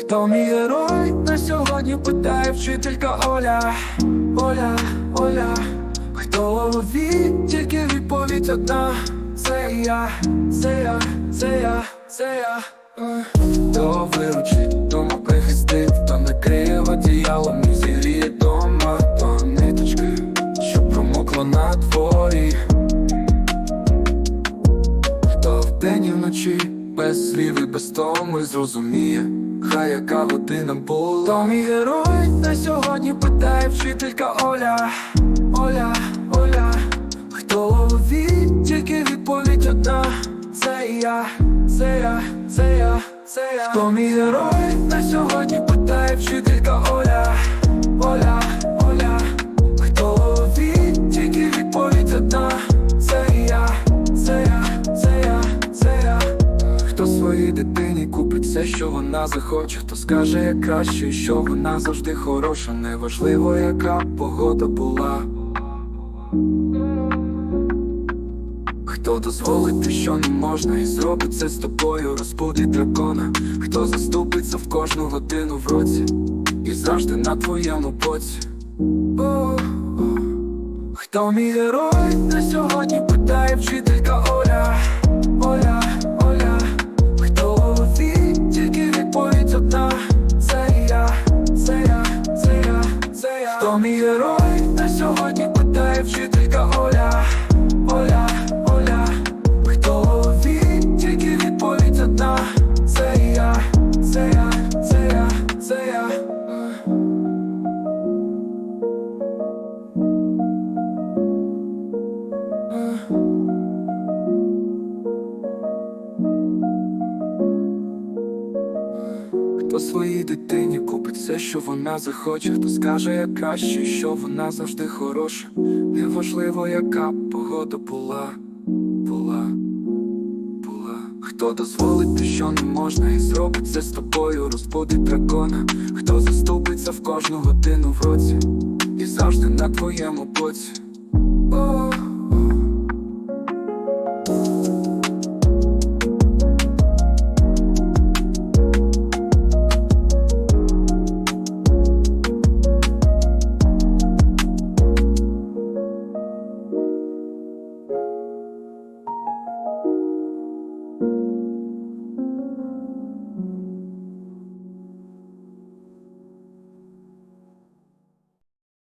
Хто мій герой на сьогодні питає вчителька Оля, Оля, Оля, хто голові, тільки відповідь одна, це я, це я, це я, це я. Хто виручить, дома прихистить, хто накриє одіялом і зігріє дома, то ниточки, що промокло на дворі. Хто вдень і вночі без слів і без тому зрозуміє, хай яка година була. То мій герой на сьогодні питає вчителька Оля, Оля, Оля, хто ловить, тільки відповідь одна, це я, це я, це я, це я. То мій герой на сьогодні питає вчителька Оля, Оля, все, що вона захоче, хто скаже як краще, що вона завжди хороша, неважливо, яка погода була. Хто дозволить що не можна, і зробить це з тобою, розбудить дракона, хто заступиться в кожну годину в році, і завжди на твоєму боці. Хто мій герой на сьогодні питає вчителька мій герой. На сьогодні питає вчителька Оля, Оля, Хто своїй дитині купить все, що вона захоче, хто скаже як краще, що вона завжди хороша. Неважливо, яка погода була, була, була. Хто дозволить те, що не можна, і зробить це з тобою, розбудить дракона, хто заступиться в кожну годину в році, і завжди на твоєму боці.